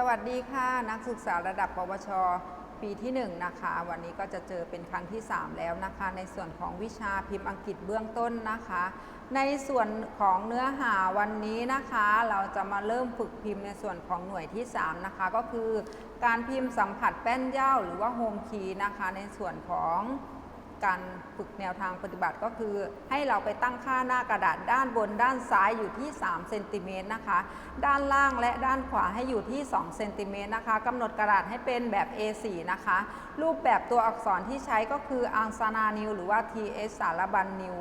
สวัสดีค่ะนักศึกษาระดับปวช ปีที่ 1 นะคะ วันนี้ก็จะเจอเป็นครั้งที่ 3 แล้วนะคะ ในส่วนของวิชาพิมพ์อังกฤษเบื้องต้นนะคะ ในส่วนของเนื้อหาวันนี้นะคะ เราจะมาเริ่มฝึกพิมพ์ในส่วนของหน่วยที่ 3 นะคะ ก็คือการพิมพ์สัมผัสแป้นเย้าหรือว่าโฮมคีย์นะคะ ในส่วนของ การฝึกแนวทางปฏิบัติก็คือ ให้เราไปตั้งค่าหน้ากระดาษด้านบนด้านซ้ายอยู่ที่3เซนติเมตรนะคะ ด้านล่างและด้านขวาให้อยู่ที่2เซนติเมตรนะคะกำหนดกระดาษให้เป็นแบบ A4 นะคะ รูปแบบตัวอักษรที่ใช้ก็คืออังสนานิวหรือว่า TS สารบัญนิว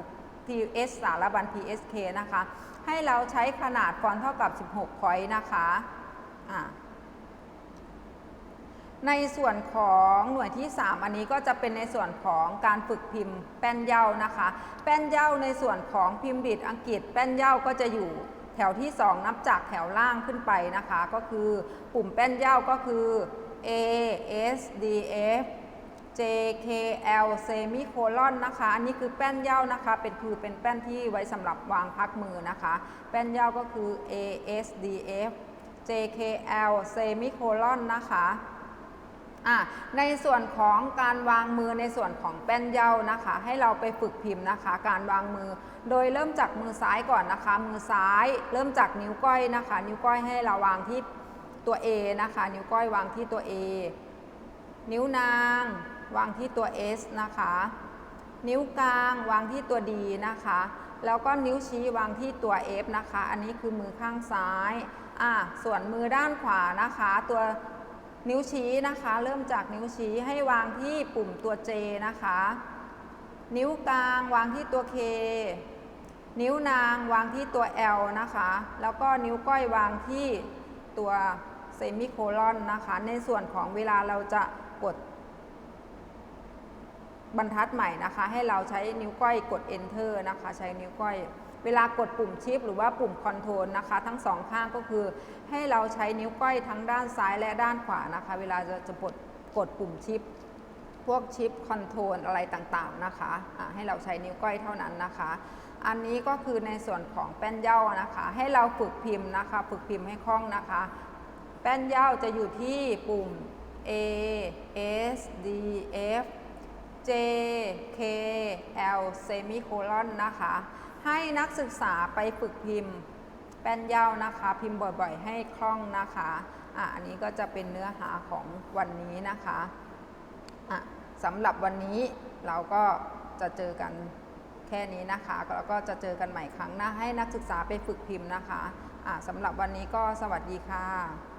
TS สารบัญ PSK นะคะ ให้เราใช้ขนาดฟอนต์เท่ากับ 16 พอยต์นะคะอ่า ในส่วนของหน่วยที่ 3 อันนี้ก็จะเป็นในส่วนของการฝึกพิมพ์แป้นเย้านะคะ แป้นเย้าในส่วนของพิมพ์ดีดอังกฤษ แป้นเย้าก็จะอยู่แถวที่ 2 นับจากแถวล่างขึ้นไปนะคะ ก็คือปุ่มแป้นเย้าก็คือ A S D F J K L เซมิโคลอนนะคะ อันนี้คือแป้นเย้านะคะ เป็นคือเป็นแป้นที่ไว้สำหรับวางพักมือนะคะ แป้นเย้าก็คือ A S D F J K L เซมิโคลอนนะคะ อะในส่วนของการวางมือในส่วนของแป้นเย้านะคะ ให้เราไปฝึกพิมพ์นะคะ การวางมือ โดยเริ่มจากมือซ้ายก่อนนะคะ มือซ้ายเริ่มจากนิ้วก้อยนะคะ นิ้วก้อยให้เราวางที่ตัว A นะคะ นิ้วก้อยวางที่ตัว A นิ้วนางวางที่ตัว S นะคะ นิ้วกลางวางที่ตัว D นะคะ แล้วก็นิ้วชี้วางที่ตัว F นะคะ อันนี้คือมือข้างซ้ายอะส่วนมือด้านขวานะคะ ตัว นิ้วชี้นะคะ เริ่มจากนิ้วชี้ให้วางที่ปุ่มตัว J นะคะ นิ้วกลางวางที่ตัว K นิ้วนางวางที่ตัว L นะคะ แล้วก็นิ้วก้อยวางที่ตัวเซมิโคลอนนะคะ ในส่วนของเวลาเราจะกด บรรทัดใหม่นะคะ ให้เราใช้นิ้วก้อยกด enter นะคะ ใช้นิ้วก้อย เวลากดปุ่มชิป หรือว่าปุ่มคอนโทรลนะคะ ทั้งสองข้างก็คือ ให้เราใช้นิ้วก้อยทั้งด้านซ้ายและด้านขวานะคะ เวลาจะจะกดกดปุ่มชิป พวกชิปคอนโทรลอะไรต่างๆนะคะะให้เราใช้นิ้วก้อยเท่านั้นนะคะ อันนี้ก็คือในส่วนของแป้นเย้านะคะ ให้เราฝึกพิมพ์นะคะ ฝึกพิมพ์ให้คล่องนะคะ แป้นเย้าจะอยู่ที่ปุ่ม A S D F J K L เซมิโคลอนนะคะ ให้นักศึกษาไปฝึกพิมพ์ แป้นย้านะคะ พิมพ์บ่อยๆ ให้คล่องนะคะอะอันนี้ก็จะเป็นเนื้อหาของวันนี้นะคะอะสำหรับวันนี้เราก็จะเจอกันแค่นี้นะคะแล้วก็จะเจอกันใหม่ครั้งหน้าให้นักศึกษาไปฝึกพิมพ์นะคะอะสำหรับวันนี้ก็สวัสดีค่ะ